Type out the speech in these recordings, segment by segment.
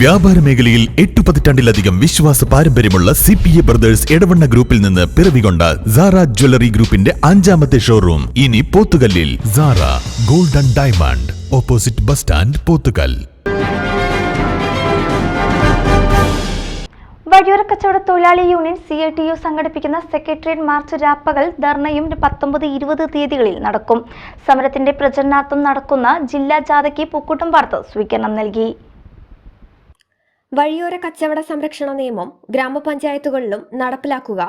വ്യാപാര മേഖലയിൽ എട്ടു പതിറ്റാണ്ടിലധികം വിശ്വാസ പാരമ്പര്യമുള്ള C P A brothers Edavanna ഗ്രൂപ്പിൽ നിന്ന് പിറവികൊണ്ട സാറ ജ്വല്ലറി ഗ്രൂപ്പിന്റെ അഞ്ചാമത്തെ ഷോറൂം ഇനി പോത്തുകല്ലിൽ. Sara golden diamond opposite bus stand Pothukal. വഴിയോര കച്ചവട തൊഴിലാളി union C I T U സംഘടിപ്പിക്കുന്ന സെക്രട്ടേറിയറ്റ് മാർച്ച് രാപ്പകൽ ധർണയും പത്തൊമ്പത് ഇരുപത് തീയതികളിൽ നടക്കും. സമരത്തിന്റെ പ്രചരണാർത്ഥം നടക്കുന്ന ജില്ലാ ജാഥയ്ക്ക് പൂക്കൂട്ടം വാർത്ത സ്വീകരണം നൽകി. വഴിയോര കച്ചവട സംരക്ഷണ നിയമം ഗ്രാമപഞ്ചായത്തുകളിലും നടപ്പിലാക്കുക.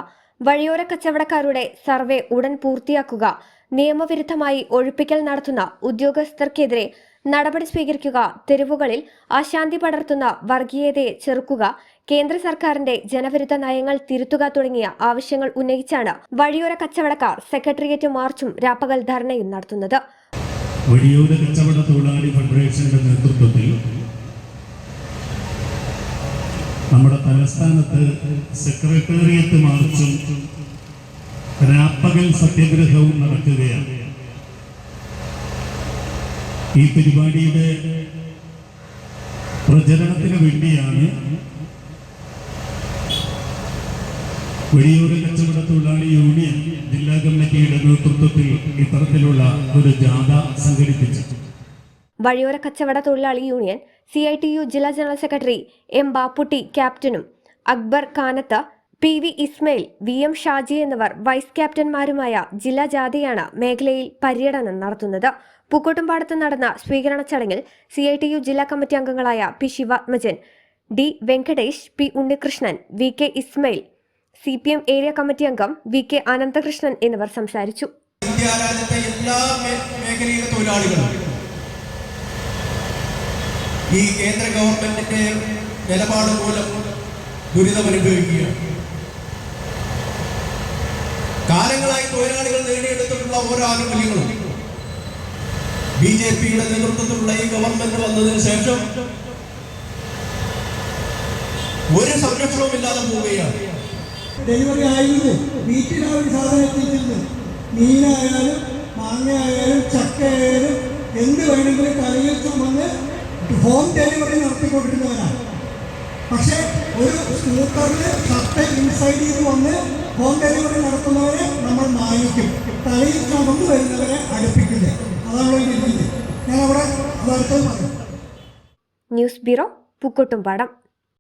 വഴിയോര കച്ചവടക്കാരുടെ സർവേ ഉടൻ പൂർത്തിയാക്കുക. നിയമവിരുദ്ധമായി ഒഴിപ്പിക്കൽ നടത്തുന്ന ഉദ്യോഗസ്ഥർക്കെതിരെ നടപടി സ്വീകരിക്കുക. തെരുവുകളിൽ അശാന്തി പടർത്തുന്ന വർഗീയതയെ ചെറുക്കുക. കേന്ദ്ര സർക്കാരിന്റെ ജനവിരുദ്ധ നയങ്ങൾ തിരുത്തുക തുടങ്ങിയ ആവശ്യങ്ങൾ ഉന്നയിച്ചാണ് വഴിയോര കച്ചവടക്കാർ സെക്രട്ടേറിയറ്റ് മാർച്ചും രാപ്പകൽ ധർണയും നടത്തുന്നത്. വഴിയോര കച്ചവട തൊഴിലാളി ഫെഡറേഷന്റെ നേതൃത്വത്തിൽ നമ്മുടെ തലസ്ഥാനത്ത് സെക്രട്ടേറിയറ്റ് മാർച്ചും രാപ്പകൽ സത്യഗ്രഹവും നടക്കുകയാണ്. ഈ പരിപാടിയുടെ പ്രചരണത്തിന് വേണ്ടിയാണ് വഴിയോര കച്ചവട തൊഴിലാളി യൂണിയൻ ജില്ലാ കമ്മിറ്റിയുടെ നേതൃത്വത്തിൽ ഇത്തരത്തിലുള്ള ഒരു ജാഥ സംഘടിപ്പിച്ചു വഴിയോര കച്ചവട തൊഴിലാളി union C I T U ജില്ലാ ജനറൽ സെക്രട്ടറി എം ബാപ്പുട്ടി ക്യാപ്റ്റനും Akbar Kanath P V Ismail V M Shaji എന്നിവർ വൈസ് ക്യാപ്റ്റന്മാരുമായ ജില്ലാ ജാഥയാണ് മേഖലയിൽ പര്യടനം നടത്തുന്നത്. പൂക്കോട്ടുംപാടത്ത് നടന്ന സ്വീകരണ ചടങ്ങിൽ സി ഐ ടി യു ജില്ലാ കമ്മിറ്റി അംഗങ്ങളായ P Sivathmajan D Venkatesh P Unnikrishnan V K Ismail C P M area committee അംഗം വി കെ അനന്തകൃഷ്ണൻ എന്നിവർ സംസാരിച്ചു. എല്ലാ മേഖലയിലെ തൊഴിലാളികളും ഈ കേന്ദ്ര ഗവൺമെന്റിന്റെ നിലപാട് മൂലം ദുരിതമനുഭവിക്കുകയാണ്. കാലങ്ങളായി തൊഴിലാളികൾ നേടിയെടുത്തിട്ടുള്ള ഓരോ ആനുകൂല്യങ്ങളും ബി ജെ പിയുടെ നേതൃത്വത്തിലുള്ള ഈ ഗവൺമെന്റ് വന്നതിന് ശേഷം ഒരു സംരക്ഷണവും ഇല്ലാതെ പോവുകയാണ്. ഡെലിവറി ആയിരുന്നു വീട്ടിലാ ഒരു സാധനം എത്തിയിട്ടുണ്ട്. മീനായാലും മാങ്ങയായാലും ചക്കയായാലും എന്ത് വേണമെങ്കിലും കറിയിൽ ചുമന്ന് ഹോം ഡെലിവറി നടത്തിക്കൊണ്ടിരുന്നവരാണ് പക്ഷേ ഒരു സ്കൂട്ടറിൽ ഷർട്ട് ഇൻസൈഡ് ചെയ്ത് വന്ന് ഹോം ഡെലിവറി നടത്തുന്നവരെ നമ്മൾ മാനിക്കും. തലയിൽ കടന്നു വരുന്നവരെ അടുപ്പിക്കില്ല. അതാണ് ഞാൻ അവിടെ അതർത്ഥം ന്യൂസ് ബ്യൂറോ പൂക്കോട്ടുംപാടം.